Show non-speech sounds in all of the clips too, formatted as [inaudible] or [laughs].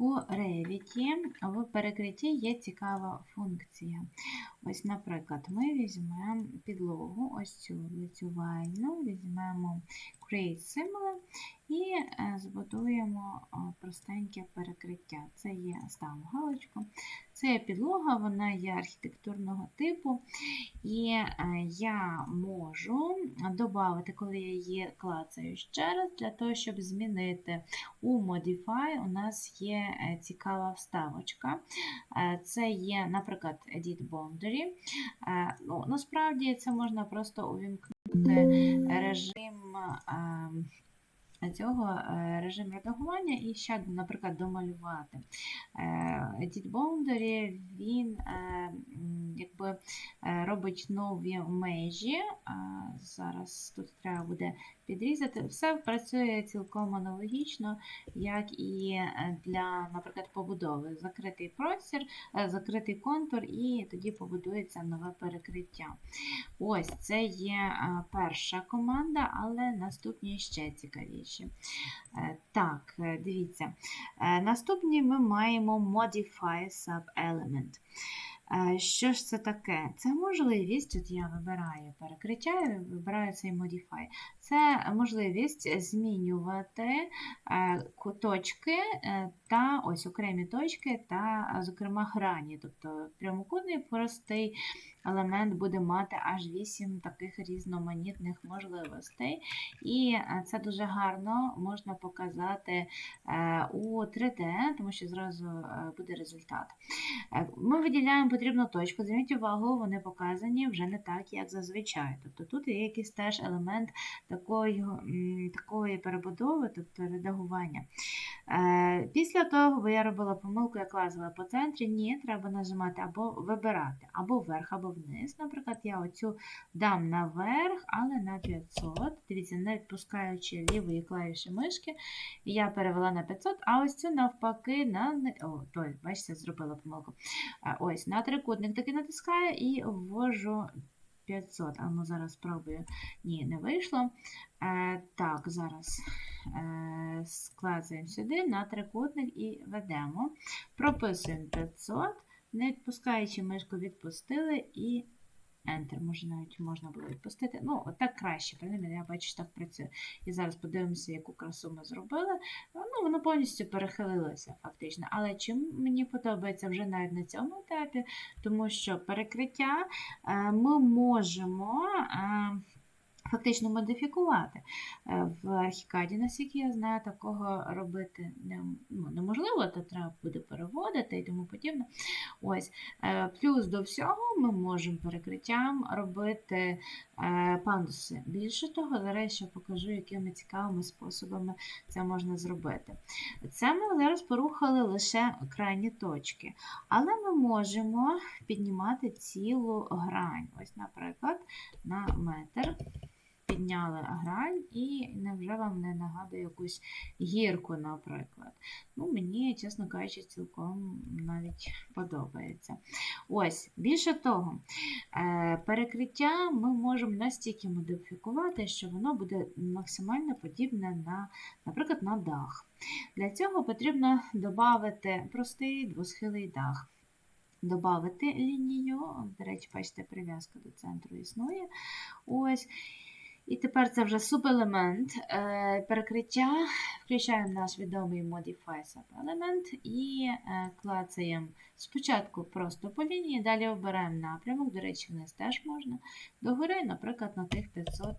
У Revit в перекритті є цікава функція. Ось, наприклад, ми візьмемо підлогу, ось цю лицювальну, візьмемо Create Similar і е, збудуємо е, простеньке перекриття. Це є, ставимо галочку. Це підлога, вона є архітектурного типу, і е, я можу додати, коли я її клацаю ще раз, для того, щоб змінити у Modify, у нас є е, цікава вставочка. Е, Це є, наприклад, Edit Boundary. Ну, насправді це можна просто увімкнути режим. Е, Цього е, режим редагування і ще, наприклад, домалювати. Е, Edit Boundary, він е, якби е, робить нові межі. Е, Зараз тут треба буде підрізати. Все працює цілком аналогічно, як і е, для, наприклад, побудови. Закритий простір, е, закритий контур, і тоді побудується нове перекриття. Ось це є е, перша команда, але наступні ще цікавіші. Е, Так, е, дивіться. Е, Наступні ми маємо Modify Sub-Element. Е, Що ж це таке? Це можливість, от я вибираю перекриття, і вибираю цей Modify. Це можливість змінювати е, куточки е, та ось окремі точки, та, е, зокрема, грані. Тобто прямокутний простий елемент буде мати аж 8 таких різноманітних можливостей. І е, це дуже гарно можна показати е, у 3D, тому що зразу е, буде результат. Е, Ми виділяємо потрібну точку. Зверніть увагу, вони показані вже не так, як зазвичай. Тобто тут є якийсь теж елемент такої, такої перебудови, тобто редагування. Е, Після того, бо я робила помилку, я лазила по центрі, ні, треба нажимати або вибирати, або вверх, або вниз. Наприклад, я оцю дам наверх, але на 500. Дивіться, не відпускаючи лівої клавіші мишки, я перевела на 500, а ось цю навпаки на. О, той, бачите, зробила помилку. Е, Ось, на трикутник таки натискаю і ввожу 500. А ну зараз спробую. Ні, не вийшло. Е, так, зараз е, складаємо сюди на трикутник і ведемо. Прописуємо 500, не відпускаючи мишку, відпустили і Enter. Може, навіть можна було відпустити. Ну, так краще, принаймні, я бачу, так працює. І зараз подивимося, яку красу ми зробили. Ну, воно повністю перехилилося, фактично. Але чим мені подобається вже навіть на цьому етапі, тому що перекриття е, ми можемо. Фактично модифікувати. Е, В Архікаді, наскільки я знаю, такого робити ну, неможливо, то треба буде переводити і тому подібне. Ось. Е, Плюс до всього ми можемо перекриттям робити е, пандуси. Більше того, зараз ще покажу, якими цікавими способами це можна зробити. Це ми зараз порухали лише крайні точки, але ми можемо піднімати цілу грань. Ось, наприклад, на метр підняли грань і невже вам не нагадує якусь гірку, наприклад. Ну, мені, чесно кажучи, цілком навіть подобається. Ось, більше того, е, перекриття ми можемо настільки модифікувати, що воно буде максимально подібне на, наприклад, на дах. Для цього потрібно додати простий двосхилий дах. Добавити лінію, до речі, бачите, прив'язка до центру існує. Ось. І тепер це вже субелемент е, перекриття. Включаємо наш відомий Modify Sub-елемент і е, клацаємо спочатку просто по лінії, далі обираємо напрямок, до речі, вниз теж можна. Догори, наприклад, на тих 500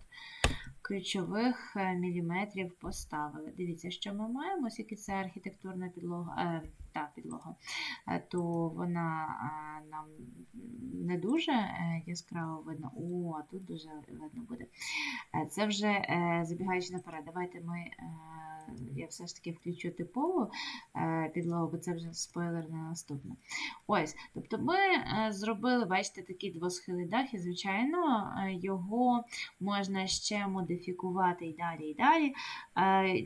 ключових е, міліметрів поставили. Dивіться, що ми маємо, оскільки це архітектурна підлога, та підлога, е, то вона е, нам не дуже е, яскраво видно. О, тут дуже видно буде. Це вже забігаючи наперед. Давайте ми, я все ж таки включу типову е, підлогу, бо це вже спойлер на наступне. Ось, тобто ми е, зробили, бачите, такий двосхилий дах, і, звичайно, е, його можна ще модифікувати і далі, і далі.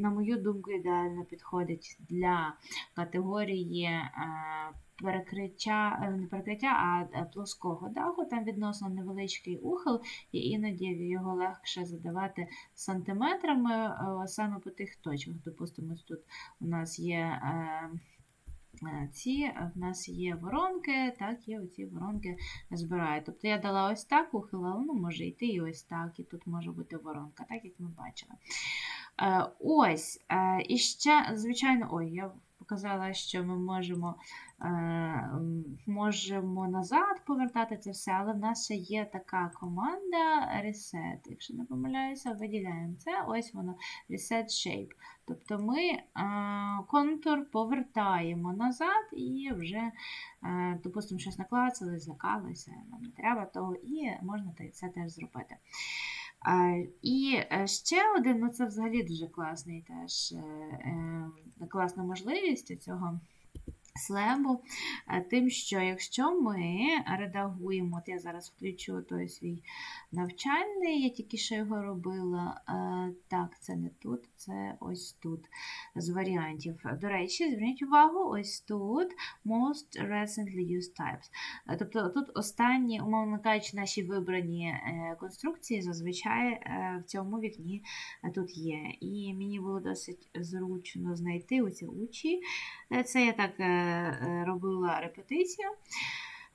На мою думку, ідеально підходить для категорії. Перекриття, е, не перекриття, а е, плоского даху, там відносно невеличкий ухил, і іноді його легше задавати сантиметрами е, саме по тих точках. Допустимо, тут у нас є ці в нас є воронки, так, і оці воронки збираю. Тобто я дала ось так, ухилила, ну, може йти і ось так, і тут може бути воронка, так як ми бачили. Ось, і ще, звичайно, ой, я показала, що ми можемо, е, можемо назад повертати це все, але в нас ще є така команда Reset. Якщо не помиляюся, виділяємо це. Ось воно Reset Shape. Тобто ми е, контур повертаємо назад і вже, е, допустимо, щось наклацали, злякалися, нам не треба того, і можна це теж зробити. І е, ще один, ну це взагалі дуже класний теж е, е, класна можливість цього слебу, е, тим, що якщо ми редагуємо, от я зараз включу той свій навчальний, я тільки що його робила. е, Так, це не тут, це ось тут з варіантів. До речі, зверніть увагу, ось тут most recently used types. Е, Тобто тут останні, умовно кажучи, наші вибрані конструкції зазвичай в цьому вікні тут є. І мені було досить зручно знайти оці учі. Це я так робила репетицію.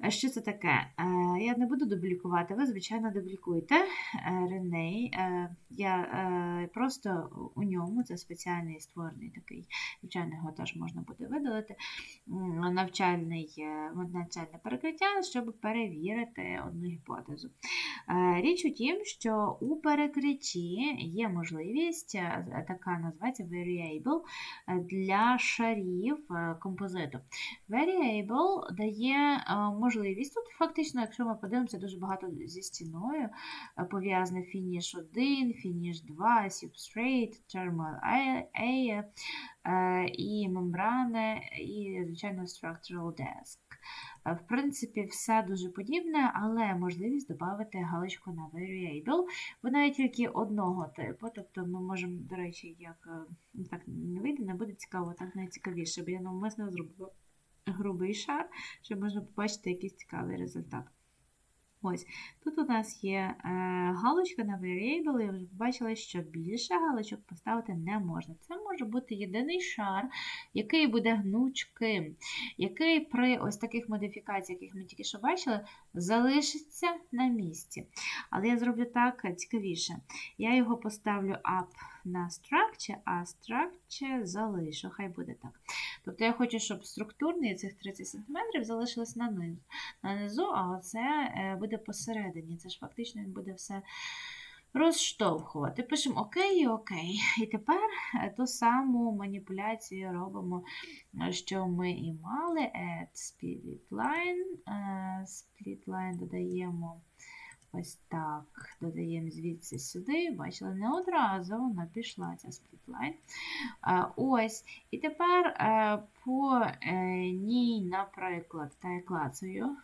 Що це таке? Е, Я не буду дублікувати, ви, звичайно, дублікуйте. Е, Реней. е, Я просто у ньому, це спеціальний створений такий, звичайно, його теж можна буде видалити. Навчальний, навчальне перекриття, щоб перевірити одну гіпотезу. Річ у тім, що у перекритті є можливість, така називається variable, для шарів композиту. Variable дає е, можливість, тут фактично, якщо ми подивимося, дуже багато зі стіною е, пов'язане фініш 1, фініш 2, substrate, terminal A, е, і мембрани, і, звичайно, structural desk. Е, В принципі, все дуже подібне, але можливість додати галочку на variable. Вона є тільки одного типу, тобто ми можемо, до речі, як е, так не вийде, не буде цікаво, так найцікавіше, бо я навмисно зробила грубий шар, щоб можна побачити якийсь цікавий результат. Ось, тут у нас є е, галочка на variable, і вже побачила, що більше галочок поставити не можна. Це може бути єдиний шар, який буде гнучким, який при ось таких модифікаціях, яких ми тільки що бачили, залишиться на місці. Але я зроблю так цікавіше. Я його поставлю up на structure, а structure залишу. Хай буде так. Тобто я хочу, щоб структурний цих 30 см залишилось на низу, на низу, а оце е, буде посередині. Це ж фактично він буде все розштовхувати. Пишемо ОК і ОК. І тепер е, ту саму маніпуляцію робимо, е, що ми і мали. Add split line. Split line додаємо. Ось так, додаємо звідси сюди. Бачили, не одразу вона пішла ця сплітлайн. Ось. І тепер е, по е, ній, наприклад, та я клацаю.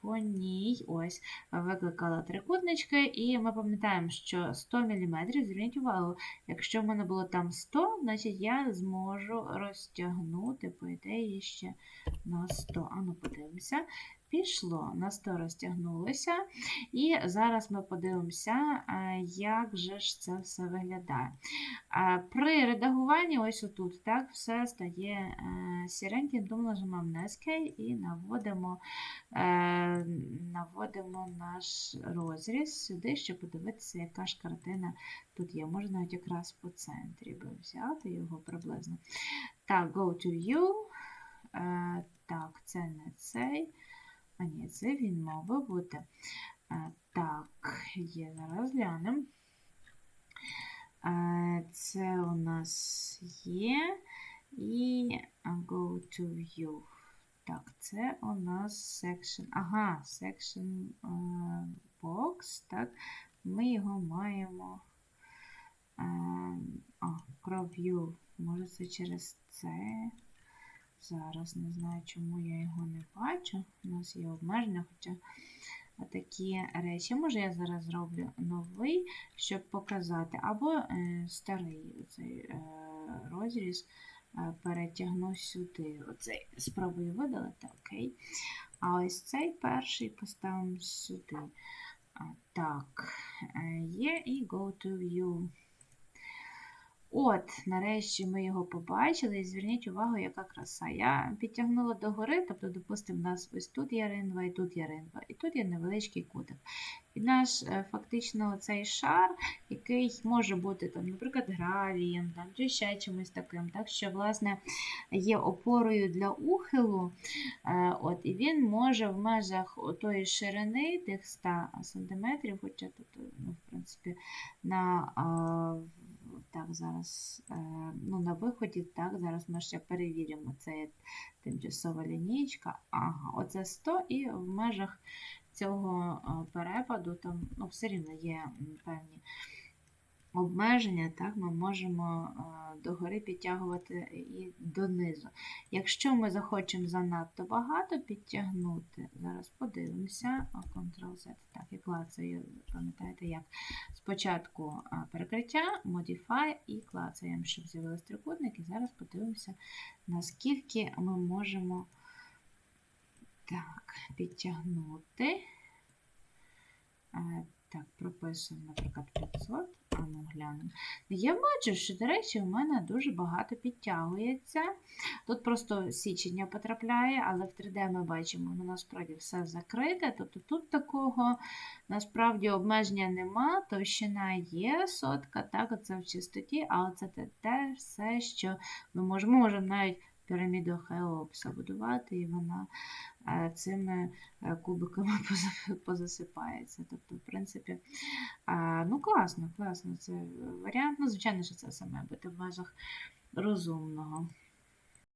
По ній ось викликала трикутнички, і ми пам'ятаємо, що 100 мм, зверніть увагу, якщо в мене було там 100, значить я зможу розтягнути, по ідеї, ще на 100. Ану, подивимося. Пішло, на 100 розтягнулося. І зараз ми подивимося, е, як же ж це все виглядає. Е, При редагуванні, ось отут, так, все стає е, сіреньким, тому нажимаємо на Escape і наводимо, наводимо наш розріз сюди, щоб подивитися, яка ж картина тут є. Можна навіть якраз по центрі би взяти його приблизно. Так, Go to View. Е, Так, це не цей. А ні, це він мав би бути. Е, Так, є, зараз глянемо. Е, Це у нас є. І go to view. Так, це у нас section. Ага, section е, box. Так, ми його маємо. Е, А, crop. Може, це через це. Зараз не знаю, чому я його не бачу. У нас є обмеження, хоча такі речі. Може, я зараз зроблю новий, щоб показати, або е, старий цей е, розріз е, перетягну сюди. Оцей спробую видалити, окей. А ось цей перший поставимо сюди. А, так, е, є і go to view. От, нарешті ми його побачили, і зверніть увагу, яка краса. Я підтягнула догори, тобто, допустимо, у нас ось тут є ринва, і тут є ринва, і тут є невеличкий кутик. І наш е, фактично цей шар, який може бути, там, наприклад, гравієм, там, чи ще чимось таким, так що, власне, є опорою для ухилу, е, от, і він може в межах тої ширини тих 100 см, хоча тут, ну, в принципі, на так, зараз е, ну, на виході, так, зараз ми ще перевіримо, це є тимчасова лінійка. Ага, оце 100 і в межах цього е, перепаду там ну, все рівно є певні обмеження, так, ми можемо е, догори підтягувати і донизу. Якщо ми захочемо занадто багато підтягнути, зараз подивимося, Ctrl-Z, так, і клацаю, пам'ятаєте, як спочатку перекриття, Modify і клацаємо, щоб з'явились трикутники. Зараз подивимося, наскільки ми можемо так, підтягнути. Так, прописуємо, наприклад, 500. А ну глянемо. Я бачу, що, до речі, у мене дуже багато підтягується. Тут просто січення потрапляє, але в 3D ми бачимо, ну, насправді все закрите. Тобто тут такого насправді обмеження нема, товщина є сотка, так, оце в чистоті, а оце те, те все, що ми можемо, можемо навіть піраміду Хеопса будувати, і вона е, цими е, кубиками [laughs] позасипається. Тобто, в принципі, е, ну класно, класно. Це варіант. Ну, звичайно, що це саме бути в межах розумного.